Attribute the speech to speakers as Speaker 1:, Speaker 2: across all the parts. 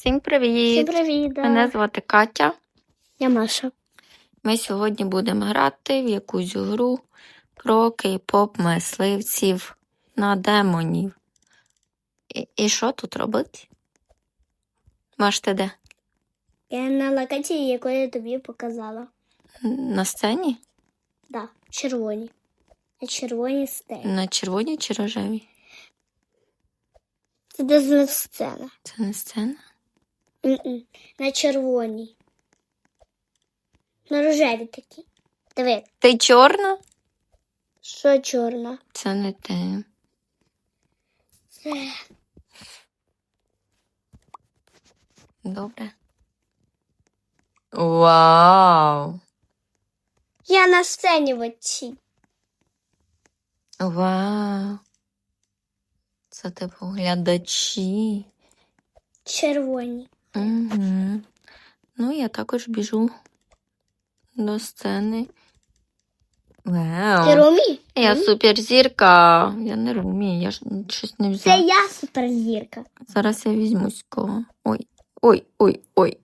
Speaker 1: Всім привіт!
Speaker 2: Всім привіт. да.
Speaker 1: Мене звати Катя.
Speaker 2: Я Маша.
Speaker 1: Ми сьогодні будемо грати в якусь гру про кей-поп мисливців на демонів. І, і що тут робити? Маш, ти де?
Speaker 2: Я на локації, яку я тобі показала.
Speaker 1: На сцені?
Speaker 2: Да, червоні. На червоній стелі.
Speaker 1: На червоній чи рожевій?
Speaker 2: Це з сцена.
Speaker 1: Це не сцена?
Speaker 2: На червоній. На рожеві такі. Диви,
Speaker 1: Ти чорна?
Speaker 2: що чорна.
Speaker 1: Це не ти.
Speaker 2: Це
Speaker 1: Добре. Вау!
Speaker 2: я на сцені в оцій.
Speaker 1: Вау! Це типу глядачі.
Speaker 2: Червоні.
Speaker 1: Угу. Ну, я також біжу до сцени.
Speaker 2: Ти Румі?
Speaker 1: Я суперзірка. Я не розумію, я ж щось не
Speaker 2: Це
Speaker 1: взяла.
Speaker 2: я суперзірка.
Speaker 1: Зараз я візьмусь кого. Ой, ой, ой, ой.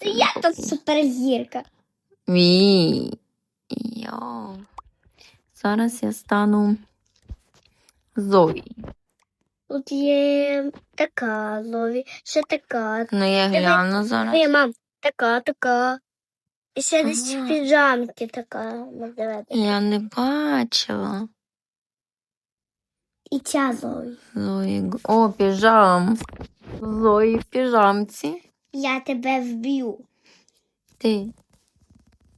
Speaker 2: Це я тут суперзірка.
Speaker 1: Ві. Йо. Зараз я стану Зої.
Speaker 2: Тут є така лові, ще така.
Speaker 1: Ну, я гляну зараз.
Speaker 2: Ні, мам, така, така. І ще десь
Speaker 1: Ага.
Speaker 2: в піджамки така. ну.
Speaker 1: Я не бачила.
Speaker 2: І ця Зої.
Speaker 1: Зої. О, піжам. Зої в піжамці.
Speaker 2: Я тебе вб'ю.
Speaker 1: Ти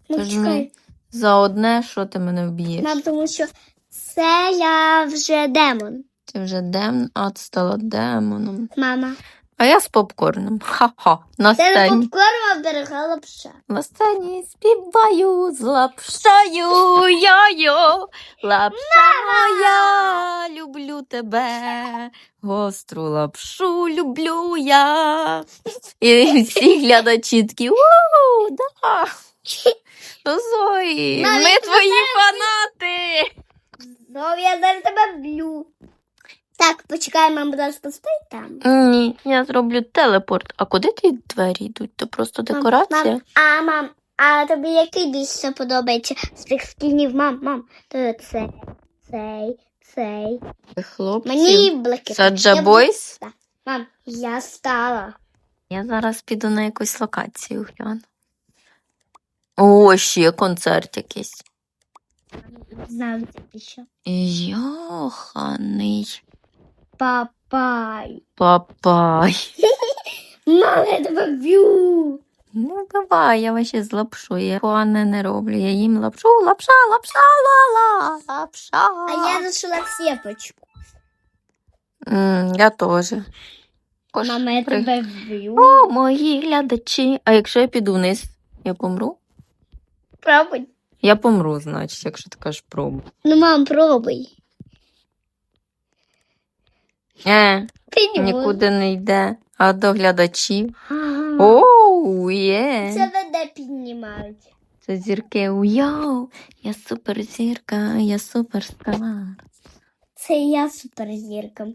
Speaker 2: Ну,
Speaker 1: Тож
Speaker 2: чекай.
Speaker 1: за одне, що ти мене вб'єш?
Speaker 2: Мам, тому що це я вже демон.
Speaker 1: Ти вже демон, а ти стала демоном.
Speaker 2: Мама.
Speaker 1: А я з попкорном. Ха-ха. На
Speaker 2: Це не
Speaker 1: сцені.
Speaker 2: попкорн, а берега лапша.
Speaker 1: На сцені співаю з лапшою йо-йо. Лапша моя, люблю тебе. Гостру лапшу люблю я. І всі глядачі такі у да. Ну, Зої,
Speaker 2: Навіть
Speaker 1: ми твої фанати.
Speaker 2: Зої, я зараз тебе вб'ю. Так, почекай, мам, будь ласка, там.
Speaker 1: Ні, я зроблю телепорт. А куди ті двері йдуть? То просто декорація.
Speaker 2: Мам, а, мам, а тобі який більше подобається з тих скінів? Мам, мам, то це, цей, цей.
Speaker 1: Хлопці.
Speaker 2: Мені блакитний.
Speaker 1: Саджа
Speaker 2: Я
Speaker 1: Бойс.
Speaker 2: Мам, я стала.
Speaker 1: Я зараз піду на якусь локацію гляну. О, ще концерт якийсь.
Speaker 2: Знаю, це що.
Speaker 1: Йоханий
Speaker 2: Папай.
Speaker 1: папай.
Speaker 2: Мам, я тебе б'ю.
Speaker 1: Ну, давай, я вообще з лапшою. Я погане не роблю. Я їм лапшу, лапша, лапша, ла-ла, лапша.
Speaker 2: А я зашла сепочку.
Speaker 1: М, я теж. Кош,
Speaker 2: Мама, я
Speaker 1: при-
Speaker 2: тебе вб'ю.
Speaker 1: О, мої глядачі. А якщо я піду вниз, я помру?
Speaker 2: Пробуй.
Speaker 1: Я помру, значить, якщо ти кажеш пробуй.
Speaker 2: Ну, мам, пробуй.
Speaker 1: Е,
Speaker 2: Ти не
Speaker 1: нікуди не йде. А до глядачів.
Speaker 2: Ага.
Speaker 1: Оу, є.
Speaker 2: Це веде піднімають.
Speaker 1: Це зірки. Йоу, я суперзірка, я суперстар.
Speaker 2: Це я суперзірка.